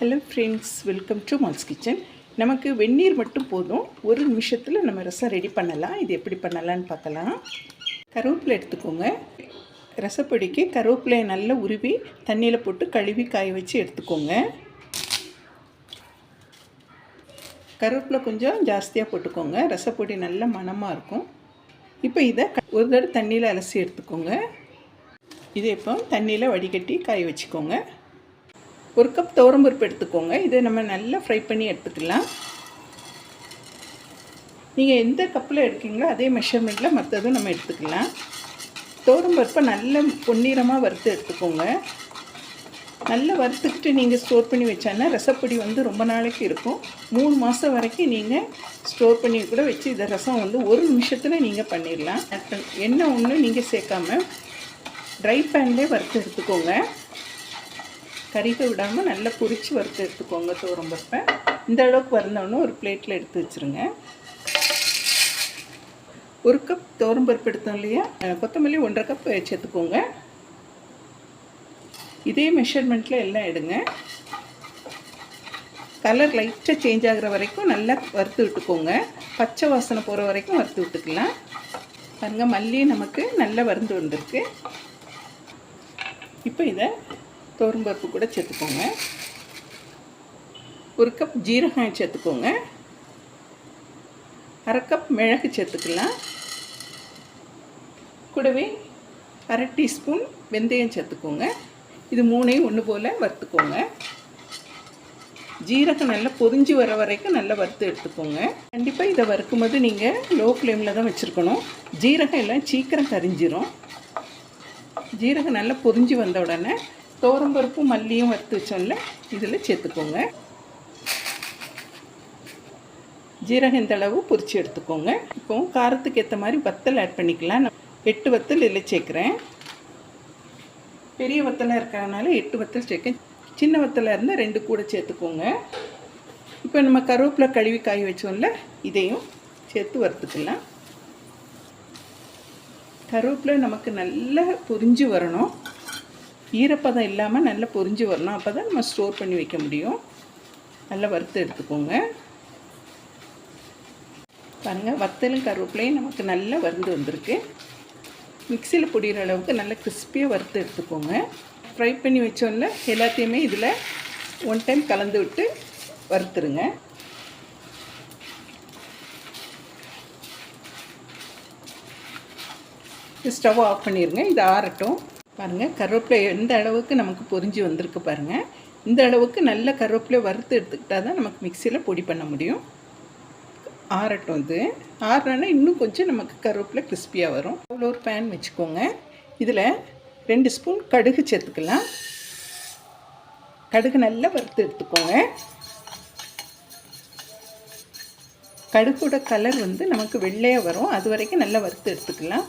Hello friends welcome to Mal's kitchen நமக்கு வெந்நீர் மட்டும் போதும். ஒரு நிமிஷத்தில் நம்ம ரசம் ரெடி பண்ணலாம். இது எப்படி பண்ணலான்னு பார்க்கலாம். கருவேப்பிலை எடுத்துக்கோங்க. ரசப்பொடிக்கு கருவேப்பிலையை நல்லா உருவி தண்ணியில் போட்டு கழுவி காய வச்சு எடுத்துக்கோங்க. கருவேப்பிலை கொஞ்சம் ஜாஸ்தியாக போட்டுக்கோங்க. ரசப்பொடி நல்ல மணமாக இருக்கும். இப்போ இதை ஒரு தடவை தண்ணியில் அலசி எடுத்துக்கோங்க. இதை இப்போ தண்ணியில் வடிகட்டி காய வச்சுக்கோங்க. ஒரு கப் துவரம்பருப்பு எடுத்துக்கோங்க. இதை நம்ம நல்லா ஃப்ரை பண்ணி எடுத்துக்கலாம். நீங்கள் எந்த கப்பில் எடுக்கீங்களோ அதே மெஷர்மெண்ட்டில் மற்றதும் நம்ம எடுத்துக்கலாம். துவரம்பருப்பை நல்ல பொன்னிறமாக வறுத்து எடுத்துக்கோங்க. நல்லா வறுத்துக்கிட்டு நீங்கள் ஸ்டோர் பண்ணி வச்சானா ரசப்பொடி வந்து ரொம்ப நாளைக்கு இருக்கும். மூணு மாதம் வரைக்கும் நீங்கள் ஸ்டோர் பண்ணி கூட வச்சு இந்த ரசம் வந்து ஒரு நிமிஷத்தில் நீங்கள் பண்ணிடலாம். எண்ணெய் ஒன்றும் நீங்கள் சேர்க்காம ட்ரை பேன்லேயே வறுத்து எடுத்துக்கோங்க. கறிக விடாமல் நல்லா பொறிச்சு வறுத்து எடுத்துக்கோங்க துவரம்பருப்பை இந்த அளவுக்கு வந்தோடனே ஒரு பிளேட்டில் எடுத்து வச்சுருங்க. ஒரு கப் துவரம்பருப்பு எடுத்தோம் இல்லையா? கொத்தமல்லி ஒன்றரை கப் சேர்த்துக்கோங்க இதே மெஷர்மெண்ட்டில் எல்லாம் எடுங்க. கலர் லைட்டாக சேஞ்ச் ஆகிற வரைக்கும் நல்லா வறுத்து விட்டுக்கோங்க. பச்சை வாசனை போகிற வரைக்கும் வறுத்து விட்டுக்கலாம். பாருங்க மல்லி நமக்கு நல்லா வறுந்து வந்திருக்கு. இப்போ இதை துவரம்பருப்பு கூட சேர்த்துக்கோங்க. ஒரு கப் ஜீரகம் சேர்த்துக்கோங்க. அரை கப் மிளகு சேர்த்துக்கலாம். கூடவே அரை டீஸ்பூன் வெந்தயம் சேர்த்துக்கோங்க. இது மூணையும் ஒன்று போல் வறுத்துக்கோங்க. ஜீரகம் நல்லா பொரிஞ்சு வர வரைக்கும் நல்லா வறுத்து எடுத்துக்கோங்க. கண்டிப்பாக இதை வறுக்கும்போது நீங்கள் லோ ஃப்ளேமில் தான் வச்சுருக்கணும். ஜீரகம் எல்லாம் சீக்கிரம் கரிஞ்சிரும். ஜீரகம் நல்லா பொரிஞ்சு வந்த உடனே துவரம்பருப்பும் மல்லியும் வறுத்து வச்சோம்ல இதில் சேர்த்துக்கோங்க. ஜீரகம் இந்த அளவு பொரித்து எடுத்துக்கோங்க. இப்போ காரத்துக்கு ஏற்ற மாதிரி வத்தல் ஆட் பண்ணிக்கலாம். நான் எட்டு வத்தல் இதில் சேர்க்குறேன். பெரிய வத்தலாக இருக்கிறதுனால எட்டு வத்தல் சேர்க்க சின்ன வத்தலாக இருந்தால் ரெண்டு கூட சேர்த்துக்கோங்க. இப்போ நம்ம கருவேப்பிலை கழுவி காய வச்சோம்ல இதையும் சேர்த்து வறுத்துக்கலாம். கருவேப்பிலை நமக்கு நல்லா பொரிஞ்சு வரணும். ஈரப்பதம் இல்லாமல் நல்லா பொறிஞ்சு வரணும். அப்போ தான் நம்ம ஸ்டோர் பண்ணி வைக்க முடியும். நல்லா வறுத்து எடுத்துக்கோங்க. பாருங்கள் வத்தலும் கருவேப்பிலையும் நமக்கு நல்லா வறுந்து வந்திருக்கு. மிக்சியில் பொடிகிற அளவுக்கு நல்லா கிறிஸ்பியாக வறுத்து எடுத்துக்கோங்க. ஃப்ரை பண்ணி வச்சோம்ல எல்லாத்தையுமே இதில் ஒன் டைம் கலந்து விட்டு வறுத்துருங்க. ஸ்டவ் ஆஃப் பண்ணிடுங்க இது ஆறட்டும். பாருங்கள் கருவேப்பிலை எந்த அளவுக்கு நமக்கு பொறிஞ்சு வந்திருக்கு பாருங்கள் இந்த அளவுக்கு நல்ல கருவேப்பிலை வறுத்து எடுத்துக்கிட்டால் தான் நமக்கு மிக்சியில் பொடி பண்ண முடியும். ஆறட்டும் இது. ஆறுனா இன்னும் கொஞ்சம் நமக்கு கருவேப்பிலை கிறிஸ்பியாக வரும். அவ்வளோ ஒரு பேன் வச்சுக்கோங்க. இதில் ரெண்டு ஸ்பூன் கடுகு சேர்த்துக்கலாம். கடுகு நல்லா வறுத்து எடுத்துக்கோங்க. கடுகோட கலர் வந்து நமக்கு வெள்ளையாக வரும். அது வரைக்கும் நல்லா வறுத்து எடுத்துக்கலாம்.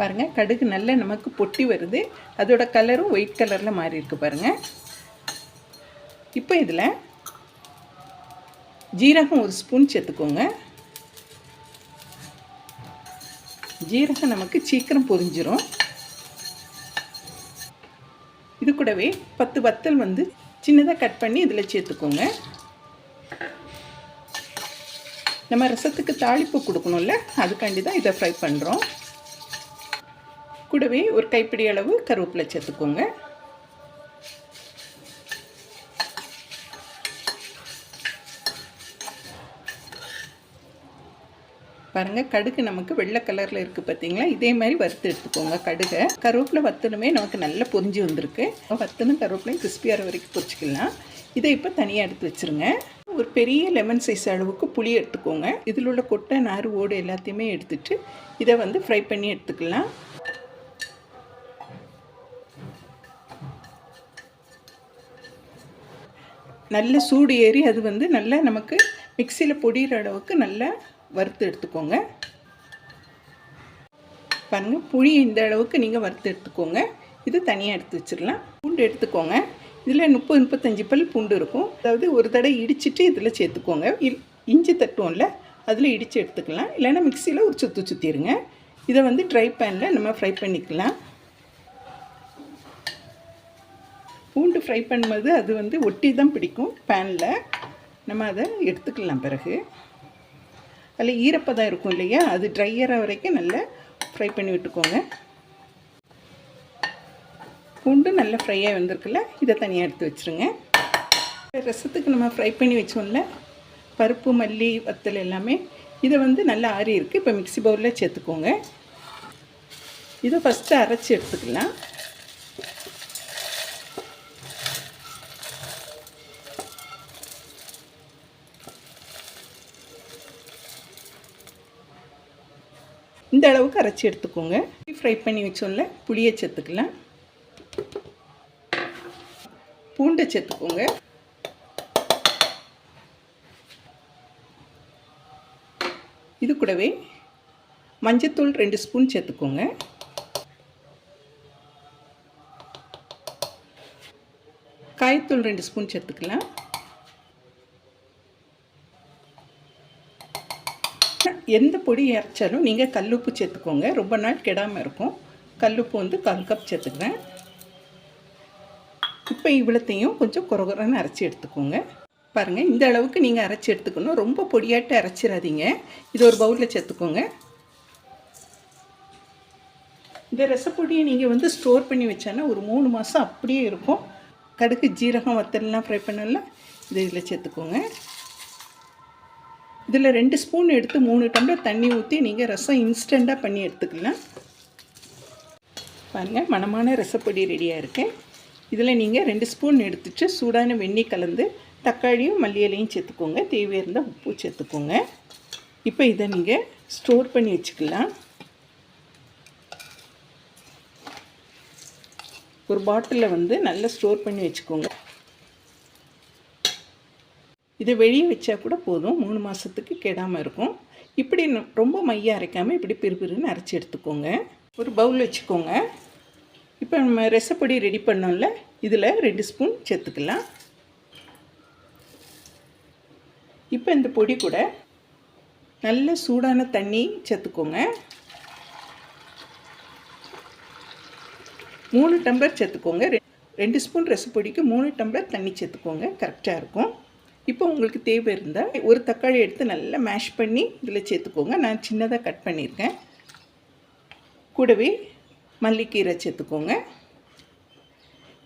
பாருங்கள் கடுகு நல்லா நமக்கு பொட்டி வருது. அதோட கலரும் ஒயிட் கலரில் மாறி இருக்கு பாருங்கள் இப்போ இதில் ஜீரகம் ஒரு ஸ்பூன் சேர்த்துக்கோங்க. ஜீரகம் நமக்கு சீக்கிரம் பொரிஞ்சிரும். இது கூடவே பத்து வத்தல் வந்து சின்னதாக கட் பண்ணி இதில் சேர்த்துக்கோங்க. நம்ம ரசத்துக்கு தாளிப்பு கொடுக்கணும்ல அதுக்காண்டி தான் இதை ஃப்ரை பண்ணுறோம் கூடவே ஒரு கைப்பிடி அளவு கருவேப்பிலை சேர்த்துக்கோங்க. பாருங்கள் கடுகு நமக்கு வெள்ளை கலரில் இருக்குது பார்த்தீங்களா இதே மாதிரி வறுத்து எடுத்துக்கோங்க கடுகை. கருவேப்பிலை வத்தனுமே நமக்கு நல்லா பொரிஞ்சு வந்திருக்கு. வத்தனும் கருவேப்பிலையும் கிறிஸ்பியாகிற வரைக்கும் பொறிச்சிக்கலாம். இதை இப்போ தனியாக எடுத்து வச்சுருங்க. ஒரு பெரிய லெமன் சைஸ் அளவுக்கு புளி எடுத்துக்கோங்க. இதில் உள்ள கொட்டை நார் ஓடு எல்லாத்தையுமே எடுத்துட்டு இதை வந்து ஃப்ரை பண்ணி எடுத்துக்கலாம். நல்ல சூடு ஏறி அது வந்து நல்லா நமக்கு மிக்சியில் பொடிகிற அளவுக்கு நல்லா வறுத்து எடுத்துக்கோங்க. பாருங்கள் புளி இந்த அளவுக்கு நீங்கள் வறுத்து எடுத்துக்கோங்க. இது தனியாக எடுத்து வச்சிடலாம். பூண்டு எடுத்துக்கோங்க. இதில் முப்பது முப்பத்தஞ்சு பல் பூண்டு இருக்கும். அதாவது ஒரு தடவை இடிச்சிட்டு இதில் சேர்த்துக்கோங்க. இல் இஞ்சி தட்டுவோம்ல அதில் இடித்து எடுத்துக்கலாம். இல்லைன்னா மிக்சியில் ஒரு சுற்றி சுற்றிடுங்க இதை வந்து ட்ரை பேனில் நம்ம ஃப்ரை பண்ணிக்கலாம். பூண்டு ஃப்ரை பண்ணும்போது அது வந்து ஒட்டி தான் பிடிக்கும் பேனில் நம்ம அதை எடுத்துக்கலாம் பிறகு. அதில் ஈரப்பதம் இருக்கும் இல்லையா? அது ட்ரையராக வரைக்கும் நல்லா ஃப்ரை பண்ணி விட்டுக்கோங்க. பூண்டு நல்லா ஃப்ரையாக வந்திருக்குல்ல? இதை தனியாக எடுத்து வச்சுருங்க. ரசத்துக்கு நம்ம ஃப்ரை பண்ணி வச்சோம்ல? பருப்பு மல்லி வத்தல் எல்லாமே. இதை வந்து நல்லா ஆறி இருக்குது இப்போ மிக்ஸி பவுலில் சேர்த்துக்கோங்க. இதை ஃபஸ்ட்டு அரைச்சி எடுத்துக்கலாம். இந்த அளவுக்கு அரைச்சி எடுத்துக்கோங்க. ஃப்ரை பண்ணி வச்சோம்ல புளியை சேர்த்துக்கலாம். பூண்டை சேர்த்துக்கோங்க. இது கூடவே மஞ்சத்தூள் ரெண்டு ஸ்பூன் சேர்த்துக்கோங்க. காயத்தூள் ரெண்டு ஸ்பூன் சேர்த்துக்கலாம். எந்த பொடி இறைச்சாலும் நீங்கள் கல்லுப்பு சேர்த்துக்கோங்க. ரொம்ப நாள் கெடாமல் இருக்கும். கல்லுப்பு வந்து கால் கப் சேர்த்துக்கிறேன். இப்போ இவ்வளோத்தையும் கொஞ்சம் குறகுறன்னு அரைச்சி எடுத்துக்கோங்க. பாருங்கள் இந்த அளவுக்கு நீங்கள் அரைச்சி எடுத்துக்கணும். ரொம்ப பொடியாட்டு அரைச்சிடாதீங்க. இது ஒரு பவுலில் சேர்த்துக்கோங்க. இந்த ரசப்பொடியை நீங்கள் வந்து ஸ்டோர் பண்ணி வச்சானா ஒரு மூணு மாதம் அப்படியே இருக்கும். கடுகு ஜீரகம் வத்தல்லாம் ஃப்ரை பண்ணலாம். இது இதில் சேர்த்துக்கோங்க. இதில் ரெண்டு ஸ்பூன் எடுத்து மூணு டம்ளர் தண்ணி ஊற்றி நீங்கள் ரசம் இன்ஸ்டண்ட்டாக பண்ணி எடுத்துக்கலாம் பாருங்கள் மணமான ரசப்பொடி ரெடியாக இருக்குது இதில் நீங்கள் ரெண்டு ஸ்பூன் எடுத்துட்டு சூடான வெந்நீர் கலந்து தக்காளியும் மல்லியலையும் சேர்த்துக்கோங்க. தேவையாக இருந்தால் உப்பு சேர்த்துக்கோங்க. இப்போ இதை நீங்கள் ஸ்டோர் பண்ணி வச்சுக்கலாம். ஒரு பாட்டிலில் வந்து நல்லா ஸ்டோர் பண்ணி வச்சுக்கோங்க. இதை வெளியே வச்சா கூட போதும். மூணு மாதத்துக்கு கெடாமல் இருக்கும். இப்படி ரொம்ப மையம் அரைக்காமல் இப்படி பிறுபிறுன்னு அரைச்சி எடுத்துக்கோங்க. ஒரு பவுல் வச்சுக்கோங்க. இப்போ நம்ம ரெசப்பொடி ரெடி பண்ணோம்ல. இதில் ரெண்டு ஸ்பூன் சேர்த்துக்கலாம். இப்போ இந்த பொடி கூட நல்ல சூடான தண்ணி சேர்த்துக்கோங்க. மூணு டம்ளர் சேர்த்துக்கோங்க. ரெண்டு ஸ்பூன் ரசப்பொடிக்கு மூணு டம்ளர் தண்ணி சேர்த்துக்கோங்க. கரெக்டாக இருக்கும். இப்போ உங்களுக்கு தேவை இருந்தால் ஒரு தக்காளி எடுத்து நல்லா மேஷ் பண்ணி இதில் சேர்த்துக்கோங்க. நான் சின்னதாக கட் பண்ணியிருக்கேன். கூடவே மல்லிக்கீரை சேர்த்துக்கோங்க.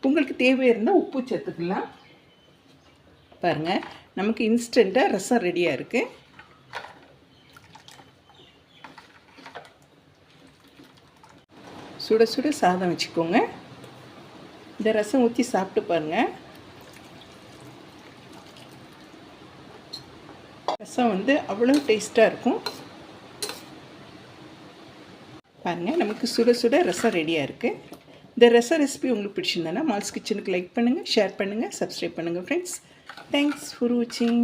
உங்களுக்கு தேவை இருந்தால் உப்பு சேர்த்துக்கலாம். பாருங்கள் நமக்கு இன்ஸ்டண்ட்டாக ரசம் ரெடியாக இருக்குது சுட சுட சாதம் வச்சுக்கோங்க. இந்த ரசம் ஊற்றி சாப்பிட்டு பாருங்கள் ரசம் வந்து அவ்வளோ டேஸ்ட்டாக இருக்கும். பாருங்கள் நமக்கு சுட சுட ரசம் ரெடியாக இருக்குது இந்த ரசம் ரெசிபி உங்களுக்கு பிடிச்சிருந்தேன்னா மால்ஸ் கிச்சனுக்கு லைக் பண்ணுங்கள் ஷேர் பண்ணுங்கள் சப்ஸ்கிரைப் பண்ணுங்கள் ஃப்ரெண்ட்ஸ் தேங்க்ஸ் ஃபார் வாட்சிங்